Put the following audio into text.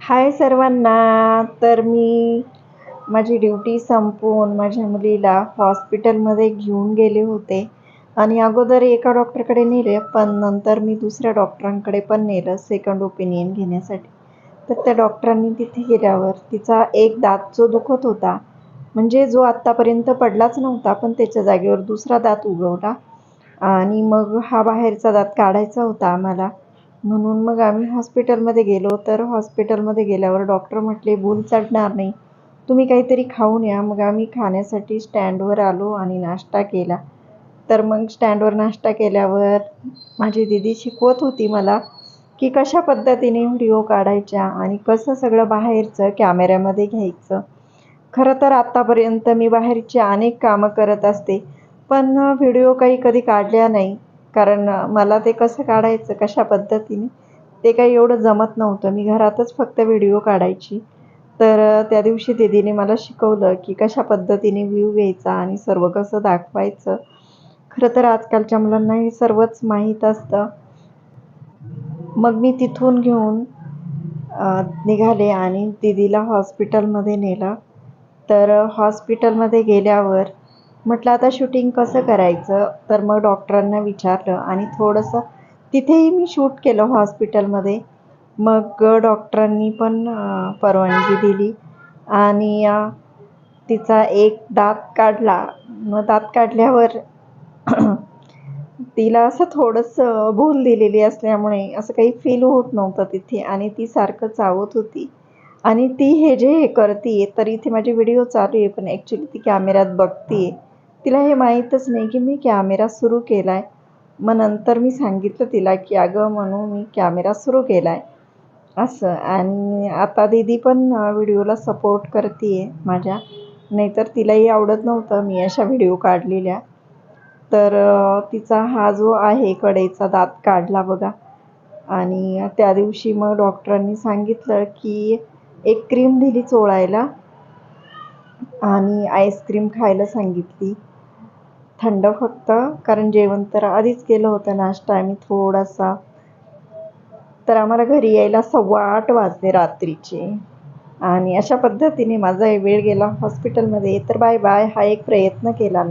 हाय सर्वांना तर मी माझी ड्युटी संपवून माझ्या मुलीला हॉस्पिटलमध्ये घेऊन गेले होते. आणि अगोदर एका डॉक्टरकडे नेले पण नंतर मी दुसऱ्या डॉक्टरांकडे पण नेलं सेकंड ओपिनियन घेण्यासाठी. तर त्या डॉक्टरांनी तिथे गेल्यावर तिचा एक दात जो दुखत होता म्हणजे जो आत्तापर्यंत पडलाच नव्हता पण त्याच्या जागेवर दुसरा दात उगवला. आणि मग हा बाहेरचा दात काढायचा होता आम्हाला. म्हणून मग आम्ही हॉस्पिटलमध्ये गेलो. तर हॉस्पिटलमध्ये गेल्यावर डॉक्टर म्हटले भूल चढणार नाही. तुम्ही काहीतरी खाऊन या. मग आम्ही खाण्यासाठी स्टँडवर आलो आणि नाश्ता केला. तर मग स्टँडवर नाश्ता केल्यावर माझी दिदी शिकवत होती मला की कशा पद्धतीने व्हिडिओ काढायच्या आणि कसं सगळं बाहेरचं कॅमेऱ्यामध्ये घ्यायचं. खरं तर आत्तापर्यंत मी बाहेरची अनेक कामं करत असते पण व्हिडिओ काही कधी काढल्या नाही. कारण मला ते कसं काढायचं कशा पद्धतीने ते काही एवढं जमत नव्हतं. मी घरातच फक्त व्हिडिओ काढायची. तर त्या दिवशी दीदीने मला शिकवलं की कशा पद्धतीने व्ह्यू घ्यायचा आणि सर्व कसं दाखवायचं. खरं तर आजकालच्या मुलांना हे सर्वच माहीत असतं. मग मी तिथून घेऊन निघाले आणि दीदीला हॉस्पिटलमध्ये नेलं. तर हॉस्पिटलमध्ये गेल्यावर म्हटलं आता शूटिंग कसं करायचं? तर मग डॉक्टरांना विचारलं आणि थोडंसं तिथेही मी शूट केलं हॉस्पिटलमध्ये मग डॉक्टरांनी पण परवानगी दिली आणि तिचा एक दात काढला. मग दात काढल्यावर तिला असं थोडंसं भूल दिलेली असल्यामुळे असं काही फील होत नव्हतं तिथे आणि ती सारखं चावत होती. आणि ती हे जे हे करते तर इथे माझी व्हिडिओ चालू आहे पण ॲक्च्युली ती कॅमेऱ्यात बघते तिला हे माहीतच नाही की मी कॅमेरा सुरू केला आहे मग नंतर मी सांगितलं तिला की अगं म्हणून मी कॅमेरा सुरू केला आहे असं. आणि आता दीदी पण व्हिडिओला सपोर्ट करते आहे माझ्या. नाहीतर तिलाही आवडत नव्हतं मी अशा व्हिडिओ काढलेल्या. तर तिचा हा जो आहे कडेचा दात काढला बघा. आणि त्या दिवशी मग डॉक्टरांनी सांगितलं की एक क्रीम दिली चोळायला. आणि आईस्क्रीम खायला सांगितली. थंड फक्त कारण जेवण तर आधीच केलं होतं नाश्ता आम्ही थोडासा. तर आम्हाला घरी यायला सव्वा आठ वाजले रात्रीचे. आणि अशा पद्धतीने माझा वेळ गेला. हॉस्पिटलमध्ये. तर बाय बाय. हा एक प्रयत्न केला मी.